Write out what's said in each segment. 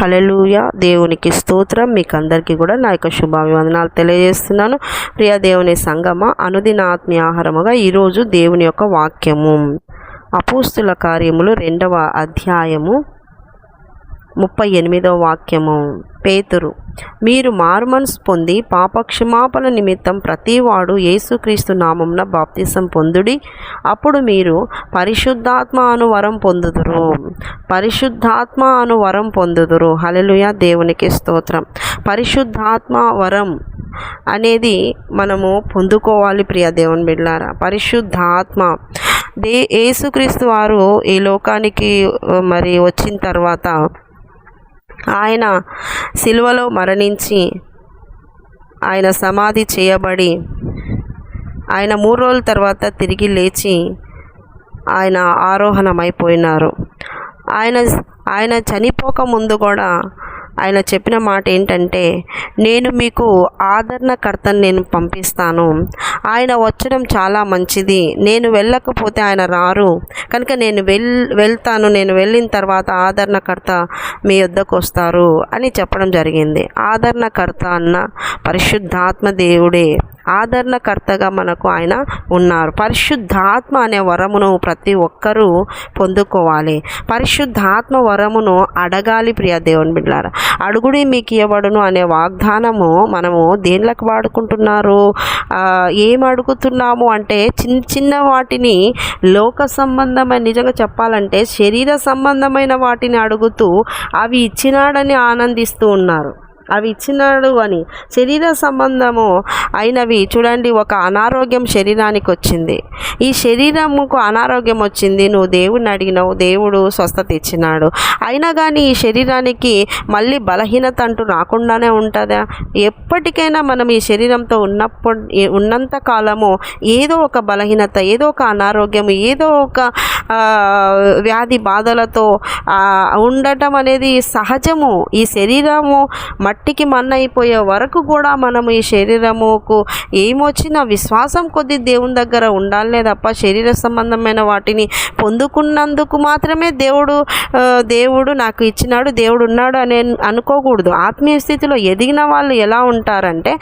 Hallelujah దేవునికి స్తోత్రం. మీకు అందరికీ కూడా నా యొక్క శుభాభివందనాలు తెలియజేస్తున్నాను. ప్రియ దేవుని సంగమ అనుదిన ఆత్మీయ ఆహారముగా ఈరోజు దేవుని యొక్క వాక్యము. అపోస్తుల కార్యములు రెండవ అధ్యాయము ముప్పై ఎనిమిదవ వాక్యము. పేతురు మీరు మారుమనసు పొంది పాపక్షమాపణ నిమిత్తం ప్రతివాడు యేసుక్రీస్తు నామంన బాప్తిసం పొందుడి. అప్పుడు మీరు పరిశుద్ధాత్మ అను వరం పొందుదురు. పరిశుద్ధాత్మ అను వరం పొందుదురు. హలలుయ దేవునికి స్తోత్రం. పరిశుద్ధాత్మ వరం అనేది మనము పొందుకోవాలి ప్రియ దేవుని బిళ్ళారా పరిశుద్ధాత్మ. దే యేసుక్రీస్తు వారు ఈ లోకానికి మరి వచ్చిన తర్వాత ఆయన సిలువలో మరణించి ఆయన సమాధి చేయబడి ఆయన మూడు రోజుల తర్వాత తిరిగి లేచి ఆయన ఆరోహణమైపోయినారు. ఆయన ఆయన చనిపోక ముందు కూడా ఆయన చెప్పిన మాట ఏంటంటే నేను మీకు ఆదరణకర్తను నేను పంపిస్తాను. ఆయన వచ్చడం చాలా మంచిది. నేను వెళ్ళకపోతే ఆయన రారు. కనుక నేను వెల్ వెళ్తాను. నేను వెళ్ళిన తర్వాత ఆదరణకర్త మీ వద్దకు వస్తారు అని చెప్పడం జరిగింది. ఆదరణకర్త అన్న పరిశుద్ధాత్మ దేవుడే ఆదరణకర్తగా మనకు ఆయన ఉన్నారు. పరిశుద్ధాత్మ అనే వరమును ప్రతి ఒక్కరూ పొందుకోవాలి. పరిశుద్ధాత్మ వరమును అడగాలి ప్రియ దేవుని బిడ్డారు అడుగుడి మీకు ఇవ్వబడును అనే వాగ్దానము మనము దేనిలకు వాడుకుంటున్నారు? ఏం అడుగుతున్నాము అంటే చిన్న చిన్న వాటిని లోక సంబంధమైన నిజంగా చెప్పాలంటే శరీర సంబంధమైన వాటిని అడుగుతూ అవి ఇచ్చినాడని ఆనందిస్తూ ఉన్నారు. అవి ఇచ్చినాడు అని. శరీర సంబంధము అయినవి చూడండి ఒక అనారోగ్యం శరీరానికి వచ్చింది. ఈ శరీరముకు అనారోగ్యం వచ్చింది. నువ్వు దేవుడిని అడిగినావు దేవుడు స్వస్థత ఇచ్చినాడు. అయినా కానీ ఈ శరీరానికి మళ్ళీ బలహీనత అంటూ రాకుండానే ఉంటుందా? ఎప్పటికైనా మనం ఈ శరీరంతో ఉన్నప్పుడు ఉన్నంత కాలము ఏదో ఒక బలహీనత ఏదో ఒక అనారోగ్యం ఏదో ఒక వ్యాధి బాధలతో ఉండటం అనేది సహజము. ఈ శరీరము మట్టికి మన్న అయిపోయే వరకు కూడా మనము ఈ శరీరముకు ఏమొచ్చినా విశ్వాసం కొద్ది దేవుని దగ్గర ఉండాలనే తప్ప శరీర సంబంధమైన వాటిని పొందుకున్నందుకు మాత్రమే దేవుడు దేవుడు నాకు ఇచ్చినాడు దేవుడు ఉన్నాడు అని అనుకోకూడదు. ఆత్మీయ స్థితిలో ఎదిగిన వాళ్ళు ఎలా ఉంటారంటే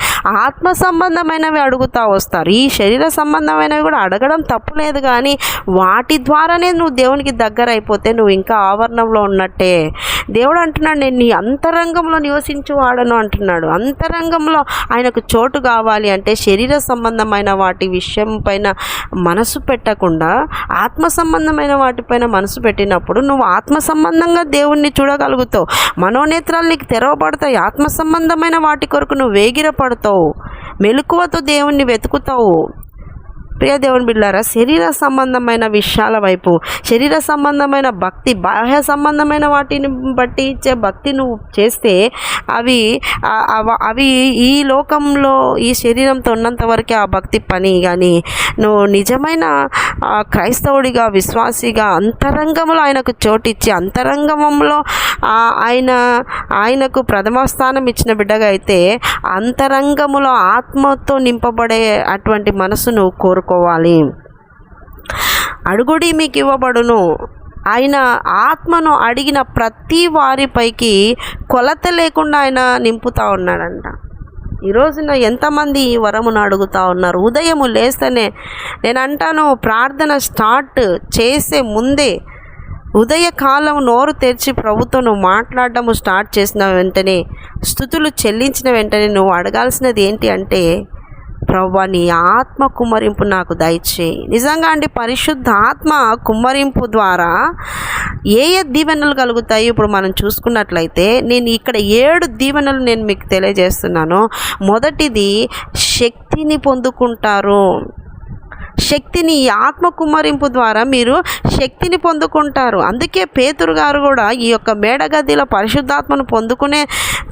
ఆత్మ సంబంధమైనవి అడుగుతూ వస్తారు. ఈ శరీర సంబంధమైనవి కూడా అడగడం తప్పులేదు కానీ వాటి ద్వారా ద్వారానే నువ్వు దేవునికి దగ్గర అయిపోతే నువ్వు ఇంకా ఆవరణంలో ఉన్నట్టే. దేవుడు అంటున్నాడు నేను నీ అంతరంగంలో నివసించువాడను అంటున్నాడు. అంతరంగంలో ఆయనకు చోటు కావాలి అంటే శరీర సంబంధమైన వాటి విషయం పైన మనసు పెట్టకుండా ఆత్మ సంబంధమైన వాటిపైన మనసు పెట్టినప్పుడు నువ్వు ఆత్మ సంబంధంగా దేవుణ్ణి చూడగలుగుతావు. మనోనేత్రాలు నీకు తెరవబడతాయి. ఆత్మ సంబంధమైన వాటి కొరకు నువ్వు వేగిరపడతావు. మెలకువతో దేవుణ్ణి వెతుకుతావు. ప్రియ దేవుని బిళ్ళారా శరీర సంబంధమైన విషయాల వైపు శరీర సంబంధమైన భక్తి బాహ్య సంబంధమైన వాటిని బట్టి ఇచ్చే భక్తి నువ్వు చేస్తే అవి అవ- అవి ఈ లోకంలో ఈ శరీరంతో ఉన్నంత వరకే ఆ భక్తి పని. కానీ నువ్వు నిజమైన క్రైస్తవుడిగా విశ్వాసిగా అంతరంగంలో ఆయనకు చోటిచ్చి అంతరంగంలో ఆయన ఆయనకు ప్రథమ స్థానం ఇచ్చిన బిడ్డగా అయితే అంతరంగములో ఆత్మతో నింపబడే అటువంటి మనసును కోరుకోవాలి అడుగుడి మీకు ఇవ్వబడును ఆయన ఆత్మను అడిగిన ప్రతి వారిపైకి కొలత లేకుండా ఆయన నింపుతా ఉన్నాడంట. ఈ రోజున ఎంతమంది ఈ వరమును అడుగుతా ఉన్నారు? ఉదయము లేస్తేనే నేను అంటాను ప్రార్థన స్టార్ట్ చేసే ముందే ఉదయకాలం నోరు తెరిచి ప్రభుత్వం మాట్లాడడం మాట్లాడడము స్టార్ట్ చేసిన వెంటనే స్థుతులు చెల్లించిన వెంటనే నువ్వు అడగాల్సినది ఏంటి అంటే ప్రభు నీ ఆత్మ కుమ్మరింపు నాకు దయచేయి నిజంగా అండి పరిశుద్ధ ఆత్మ కుమ్మరింపు ద్వారా ఏ ఏ దీవెనలు కలుగుతాయి? ఇప్పుడు మనం చూసుకున్నట్లయితే నేను ఇక్కడ ఏడు దీవెనలు నేను మీకు తెలియజేస్తున్నాను. మొదటిది శక్తిని పొందుకుంటారు. శక్తిని ఈ ఆత్మ కుమ్మరింపు ద్వారా మీరు శక్తిని పొందుకుంటారు. అందుకే పేతురు గారు కూడా ఈ యొక్క మేడగదిలో పరిశుద్ధాత్మను పొందుకునే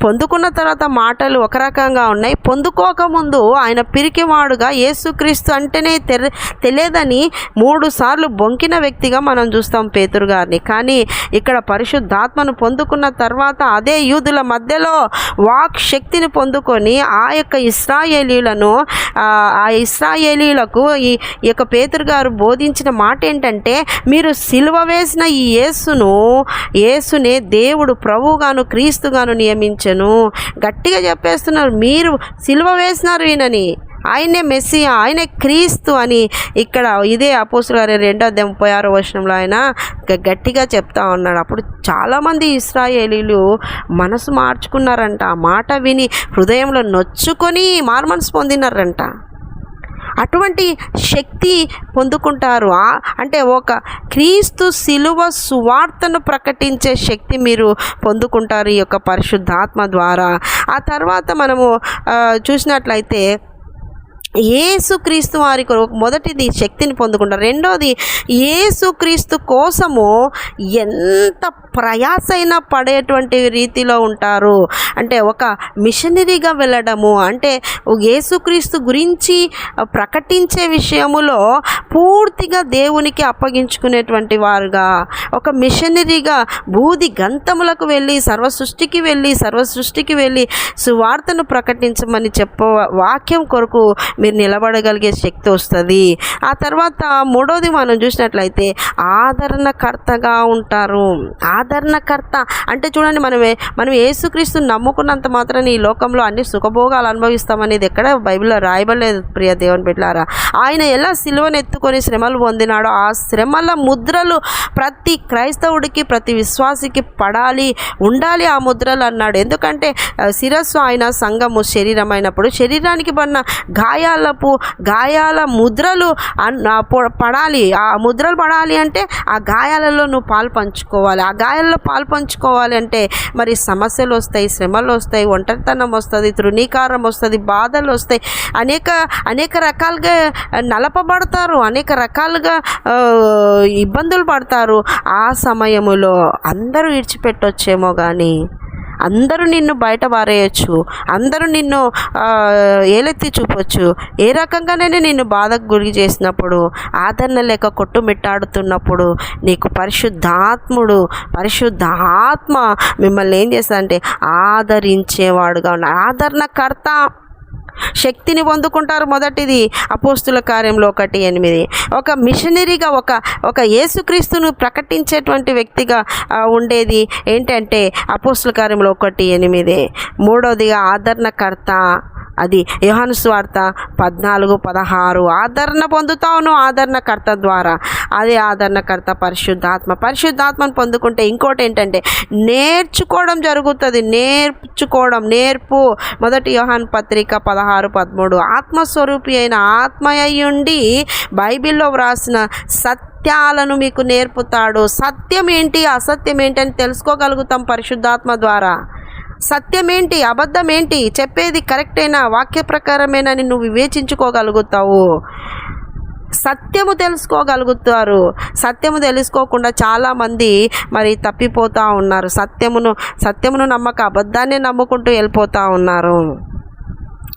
పొందుకున్న తర్వాత మాటలు ఒక రకంగా ఉన్నాయి. పొందుకోకముందు ఆయన పిరికివాడుగా యేసుక్రీస్తు అంటేనే తెర తెలియదని మూడు సార్లు బొంకిన వ్యక్తిగా మనం చూస్తాం పేతురు గారిని. కానీ ఇక్కడ పరిశుద్ధాత్మను పొందుకున్న తర్వాత అదే యూదుల మధ్యలో వాక్ శక్తిని పొందుకొని ఆ యొక్క ఇస్రాయేలీలను ఆ ఆ ఇస్రాయేలీలకు ఈ ఈ యొక్క పేతురు గారు బోధించిన మాట ఏంటంటే మీరు సిలువ వేసిన ఈ యేసును యేసునే దేవుడు ప్రభువుగాను క్రీస్తుగాను నియమించను. గట్టిగా చెప్పేస్తున్నారు మీరు సిలువ వేసినారు ఈయనని. ఆయనే మెస్సి ఆయనే క్రీస్తు అని ఇక్కడ ఇదే అపోసులు గారి రెండో అధ్యాయం ముప్పై ఆరో వర్షంలో ఆయన గట్టిగా చెప్తా ఉన్నాడు. అప్పుడు చాలామంది ఇస్రాయేలీలు మనసు మార్చుకున్నారంట. ఆ మాట విని హృదయంలో నొచ్చుకొని మార్మన్స్ పొందినారంట. అటువంటి శక్తి పొందుకుంటారు. అంటే ఒక క్రీస్తు శిలువ సువార్తను ప్రకటించే శక్తి మీరు పొందుకుంటారు ఈ యొక్క పరిశుద్ధాత్మ ద్వారా. ఆ తర్వాత మనము చూసినట్లయితే ఏసుక్రీస్తు వారి కొరకు మొదటిది శక్తిని పొందుకుంటారు రెండోది ఏసుక్రీస్తు కోసము ఎంత ప్రయాసైన పడేటువంటి రీతిలో ఉంటారు. అంటే ఒక మిషనరీగా వెళ్ళడము అంటే ఏసుక్రీస్తు గురించి ప్రకటించే విషయములో పూర్తిగా దేవునికి అప్పగించుకునేటువంటి వారుగా ఒక మిషనరీగా బూది గంతములకు వెళ్ళి సర్వ సృష్టికి వెళ్ళి సర్వ సృష్టికి వెళ్ళి సువార్తను ప్రకటించమని చెప్ప వాక్యం కొరకు మీరు నిలబడగలిగే శక్తి వస్తుంది. ఆ తర్వాత మూడోది మనం చూసినట్లయితే ఆదరణకర్తగా ఉంటారు. ఆదరణకర్త అంటే చూడండి మనమే మనం యేసుక్రీస్తు నమ్ముకున్నంత మాత్రం ఈ లోకంలో అన్ని సుఖభోగాలు అనుభవిస్తామనేది ఎక్కడ బైబిల్లో రాయబడలేదు ప్రియ దేవుని బిడ్డారా ఆయన ఎలా సిలువను ఎత్తుకొని శ్రమలు పొందినాడో ఆ శ్రమల ముద్రలు ప్రతి క్రైస్తవుడికి ప్రతి విశ్వాసికి పడాలి ఉండాలి ఆ ముద్రలు అన్నాడు. ఎందుకంటే శిరస్సు ఆయన సంఘము శరీరం అయినప్పుడు శరీరానికి పడిన గాయాలపు గాయాల ముద్రలు అన్- పడాలి. ఆ ముద్రలు పడాలి అంటే ఆ గాయాలలో నువ్వు పాలు పంచుకోవాలి. ఆ గాయాల్లో పాలు పంచుకోవాలి అంటే మరి సమస్యలు వస్తాయి శ్రమలు వస్తాయి ఒంటరితనం వస్తుంది తృణీకారం వస్తుంది బాధలు వస్తాయి. అనేక అనేక రకాలుగా నలపబడతారు. అనేక రకాలుగా ఇబ్బందులు పడతారు. ఆ సమయములో అందరూ విడిచిపెట్టొచ్చేమో కానీ అందరూ నిన్ను బయట పారేయచ్చు. అందరూ నిన్ను ఏలెత్తి చూపొచ్చు. ఏ రకంగానైనా నిన్ను బాధకు గురి చేసినప్పుడు ఆదరణ లేక కొట్టుమిట్టాడుతున్నప్పుడు నీకు పరిశుద్ధాత్ముడు పరిశుద్ధాత్మ మిమ్మల్ని ఏం చేస్తాడంటే ఆదరించేవాడుగా ఉన్న ఆదరణకర్త శక్తిని పొందుకుంటారు మొదటిది అపోస్తుల కార్యంలో ఒకటి ఎనిమిది. ఒక మిషనరీగా ఒక ఒక యేసుక్రీస్తును ప్రకటించేటువంటి వ్యక్తిగా ఉండేది ఏంటంటే అపోస్తుల కార్యంలో ఒకటి ఎనిమిది. మూడవదిగా ఆదరణకర్త. అది యోహాను స్వార్త పద్నాలుగు పదహారు. ఆదరణ పొందుతావును ఆదరణకర్త ద్వారా. అదే ఆదరణకర్త పరిశుద్ధాత్మ. పరిశుద్ధాత్మను పొందుకుంటే ఇంకోటి ఏంటంటే నేర్చుకోవడం జరుగుతుంది. నేర్చుకోవడం నేర్పు. మొదటి యోహాన్ పత్రిక పదహారు పదమూడు. ఆత్మస్వరూపి అయిన ఆత్మయ్యుండి బైబిల్లో వ్రాసిన సత్యాలను మీకు నేర్పుతాడు. సత్యం ఏంటి? అసత్యం ఏంటి అని తెలుసుకోగలుగుతాం పరిశుద్ధాత్మ ద్వారా. సత్యమేంటి? అబద్ధమేంటి? చెప్పేది కరెక్టేనా? వాక్య ప్రకారమేనని నువ్వు వివేచించుకోగలుగుతావు? సత్యము తెలుసుకోగలుగుతారు. సత్యము తెలుసుకోకుండా చాలామంది మరి తప్పిపోతూ ఉన్నారు. సత్యమును సత్యమును నమ్మక అబద్ధాన్ని నమ్ముకుంటూ వెళ్ళిపోతూ ఉన్నారు.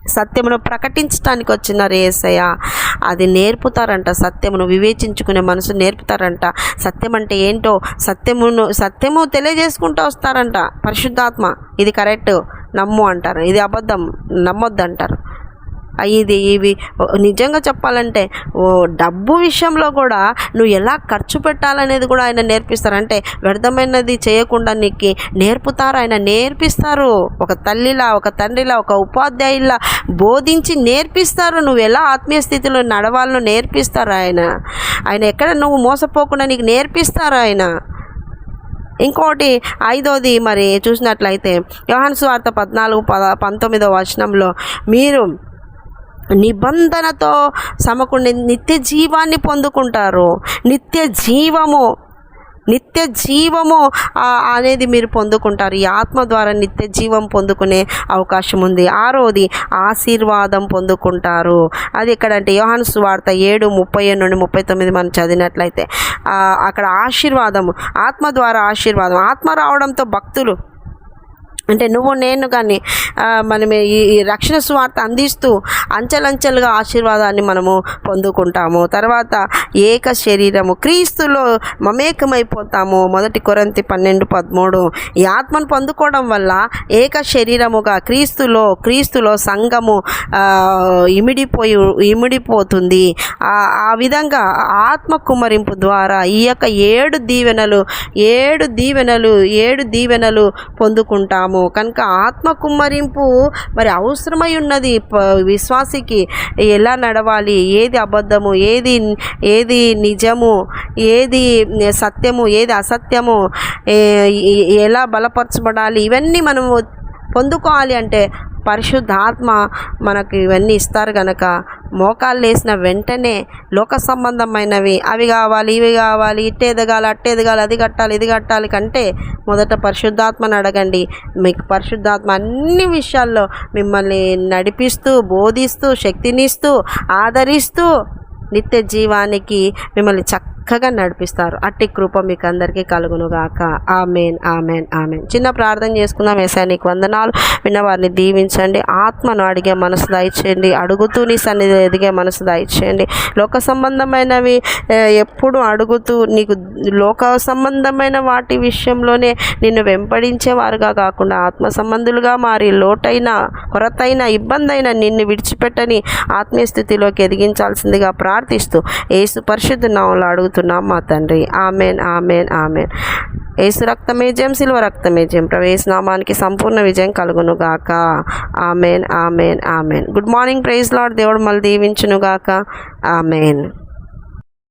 సత్యమును ప్రకటించడానికి వచ్చినారు ఏసయ్య. అది నేర్పుతారంట సత్యమును వివేచించుకునే మనసు నేర్పుతారంట. సత్యం అంటే ఏంటో సత్యమును సత్యము తెలియజేసుకుంటూ వస్తారంట. పరిశుద్ధాత్మ ఇది కరెక్ట్ నమ్ము అంటారు. ఇది అబద్ధం నమ్మొద్దు అంటారు ఇది ఇవి నిజంగా చెప్పాలంటే ఓ డబ్బు విషయంలో కూడా నువ్వు ఎలా ఖర్చు పెట్టాలనేది కూడా ఆయన నేర్పిస్తారు. అంటే వ్యర్థమైనది చేయకుండా నీకు నేర్పుతారు ఆయన నేర్పిస్తారు. ఒక తల్లిలా ఒక తండ్రిలా ఒక ఉపాధ్యాయులా బోధించి నేర్పిస్తారు. నువ్వు ఎలా ఆత్మీయ స్థితిలో నడవాలో నేర్పిస్తారు ఆయన. ఆయన ఎక్కడ నువ్వు మోసపోకుండా నీకు నేర్పిస్తారు ఆయన. ఇంకోటి ఐదోది మరి చూసినట్లయితే యోహాను స్వార్థ పద్నాలుగు పద పంతొమ్మిదో వచనంలో మీరు నిబంధనతో సమకూడిన నిత్య జీవాన్ని పొందుకుంటారు. నిత్య జీవము నిత్య జీవము అనేది మీరు పొందుకుంటారు. ఈ ఆత్మ ద్వారా నిత్య జీవం పొందుకునే అవకాశం ఉంది. ఆరోది ఆశీర్వాదం పొందుకుంటారు. అది ఎక్కడంటే యోహాను సువార్త ఏడు ముప్పై నుండి ముప్పై తొమ్మిది మనం చదివినట్లయితే అక్కడ ఆశీర్వాదము ఆత్మ ద్వారా ఆశీర్వాదం ఆత్మ రావడంతో భక్తులు అంటే నువ్వు నేను కానీ మనం ఈ రక్షణ స్వార్థ అందిస్తూ అంచెలంచెలుగా ఆశీర్వాదాన్ని మనము పొందుకుంటాము. తర్వాత ఏక శరీరము. క్రీస్తులో మమేకమైపోతాము. మొదటి కొరంతి పన్నెండు పదమూడు. ఈ ఆత్మను పొందుకోవడం వల్ల ఏక శరీరముగా క్రీస్తులో క్రీస్తులో సంఘము ఇమిడిపోయి ఇమిడిపోతుంది. ఆ విధంగా ఆత్మ కుమ్మరింపు ద్వారా ఈ యొక్క ఏడు దీవెనలు ఏడు దీవెనలు ఏడు దీవెనలు పొందుకుంటాము. కనుక ఆత్మ కుమ్మరింపు మరి అవసరమై ఉన్నది. ప- విశ్వాసికి ఎలా నడవాలి? ఏది అబద్ధము? ఏది ఏది ఏది నిజము ఏది సత్యము ఏది అసత్యము ఎలా బలపరచబడాలి ఇవన్నీ మనము పొందుకోవాలి అంటే పరిశుద్ధాత్మ మనకు ఇవన్నీ ఇస్తారు గనక. మోకాళ్ళు వేసిన వెంటనే లోక సంబంధమైనవి అవి కావాలి ఇవి కావాలి ఇట్టే ఎదగాలి అట్టే ఎదగాలి అది కట్టాలి ఇది కట్టాలి కంటే మొదట పరిశుద్ధాత్మను అడగండి. మీకు పరిశుద్ధాత్మ అన్ని విషయాల్లో మిమ్మల్ని నడిపిస్తూ బోధిస్తూ శక్తినిస్తూ ఆదరిస్తూ నిత్య జీవానికి మిమ్మల్ని చక్కగా నడిపిస్తారు. అట్టి కృప మీకు అందరికీ కలుగునుగాక. Amen amen amen. చిన్న ప్రార్థన చేసుకుందాం. వేసా నీకు వందనాలు. విన్నవారిని దీవించండి. ఆత్మను అడిగే మనసు దయచేయండి. అడుగుతూ నీ సన్నిధి ఎదిగే మనసు దయచేయండి. లోక సంబంధమైనవి ఎప్పుడు అడుగుతూ నీకు లోక సంబంధమైన వాటి విషయంలోనే నిన్ను వెంపడించేవారుగా కాకుండా ఆత్మ సంబంధులుగా మారి లోటైన కొరతైన ఇబ్బంది నిన్ను విడిచిపెట్టని ఆత్మీయ స్థితిలోకి ఎదిగించాల్సిందిగా ప్రార్థిస్తూ ఏసు పరిశుద్ధ నామంలో అడుగుతున్నాం మా తండ్రి. Amen amen amen. ఏసు రక్తమే జయం శిల్వ రక్తమే జయం. ప్రవేశ నామానికి సంపూర్ణ విజయం కలుగును గాక. Amen amen amen. Good morning praise lord దేవుడు మళ్ళీ దీవించును గాక. ఆమెన్.